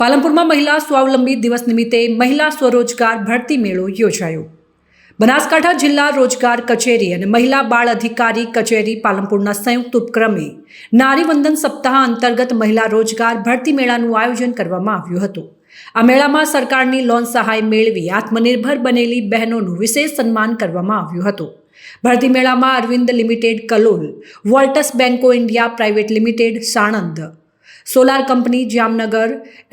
પાલનપુરમાં મહિલા સ્વાવલંબી દિવસ નિમિત્તે મહિલા સ્વરોજગાર ભરતી મેળો યોજાયો. બનાસકાંઠા જિલ્લા રોજગાર કચેરી અને મહિલા બાળ અધિકારી કચેરી પાલનપુરના સંયુક્ત ઉપક્રમે નારીવંદન સપ્તાહ અંતર્ગત મહિલા રોજગાર ભરતી મેળાનું આયોજન કરવામાં આવ્યું હતું. આ મેળામાં સરકારની લોન સહાય મેળવી આત્મનિર્ભર બનેલી બહેનોનું વિશેષ સન્માન કરવામાં આવ્યું હતું. ભરતી મેળામાં અરવિંદ લિમિટેડ કલોલ, વોલ્ટસ બેન્કો India private limited, Sanand solar company Jamnagar,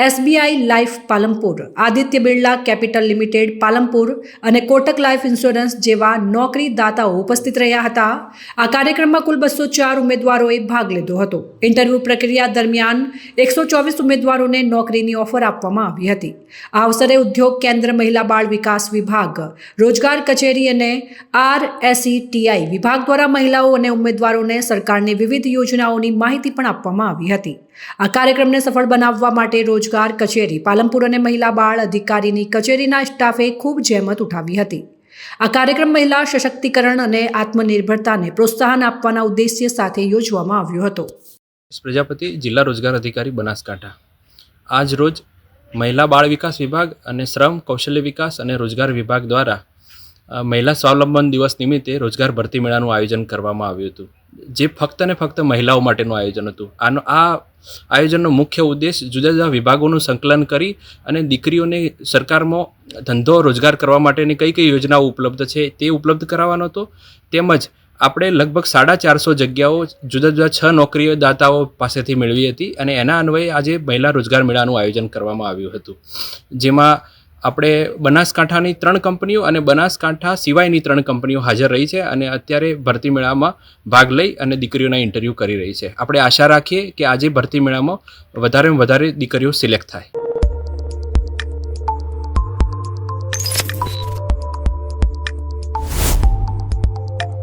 SBI life Palampur Aditya Birla capital limited Palampur અને કોટક લાઈફ ઇન્સ્યોરન્સ જેવા નોકરીદાતાઓ ઉપસ્થિત રહ્યા હતા. આ કાર્યક્રમમાં કુલ બસો ચાર ઉમેદવારોએ ભાગ લીધો હતો. ઇન્ટરવ્યૂ પ્રક્રિયા દરમિયાન એકસો ચોવીસ ઉમેદવારોને નોકરીની ઓફર આપવામાં આવી હતી. આ અવસરે ઉદ્યોગ કેન્દ્ર, મહિલા બાળ વિકાસ વિભાગ, રોજગાર કચેરી અને આર ટીઆઈ વિભાગ દ્વારા મહિલાઓ અને ઉમેદવારોને સરકારની વિવિધ યોજનાઓની માહિતી પણ આપવામાં આવી હતી. આ કાર્યક્રમને સફળ બનાવવા માટે રોજગાર કચેરી, પાલનપુર અને મહિલા બાળ અધિકારીની કચેરીના સ્ટાફે ખૂબ જહેમત ઉઠાવી હતી. આ કાર્યક્રમ મહિલા સશક્તિકરણ અને આત્મનિર્ભરતાને પ્રોત્સાહન આપવાના ઉદ્દેશ્ય સાથે યોજવામાં આવ્યો હતો. પ્રજાપતિ, જિલ્લા રોજગાર અધિકારી બનાસકાંઠા. આજ રોજ મહિલા બાળ વિકાસ વિભાગ અને શ્રમ, કૌશલ્ય વિકાસ અને રોજગાર વિભાગ દ્વારા મહિલા સ્વાવલંબન દિવસ નિમિત્તે રોજગાર ભરતી મેળાનું આયોજન કરવામાં આવ્યું હતું. જે ફક્ત ને ફક્ત મહિલાઓ માટેનું આયોજન હતું. આનો, આ આયોજનનો મુખ્ય ઉદ્દેશ જુદા જુદા વિભાગોનું સંકલન કરી અને દીકરીઓને સરકારમાં ધંધો રોજગાર કરવા માટેની કઈ કઈ યોજનાઓ ઉપલબ્ધ છે તે ઉપલબ્ધ કરાવવાનો હતો. તેમજ આપણે લગભગ સાડા ચારસો જગ્યાઓ જુદા જુદા છ નોકરીઓ દાતાઓ પાસેથી મેળવી હતી અને એના અન્વયે આજે મહિલા રોજગાર મેળાનું આયોજન કરવામાં આવ્યું હતું. જેમાં આપણે બનાસકાંઠાની ત્રણ કંપનીઓ અને બનાસકાંઠા સિવાયની ત્રણ કંપનીઓ હાજર રહી છે અને અત્યારે ભરતી મેળામાં ભાગ લઈ અને દીકરીઓના ઇન્ટરવ્યૂ કરી રહી છે. આપણે આશા રાખીએ કે આજે ભરતી મેળામાં વધારેમાં વધારે દીકરીઓ સિલેક્ટ થાય.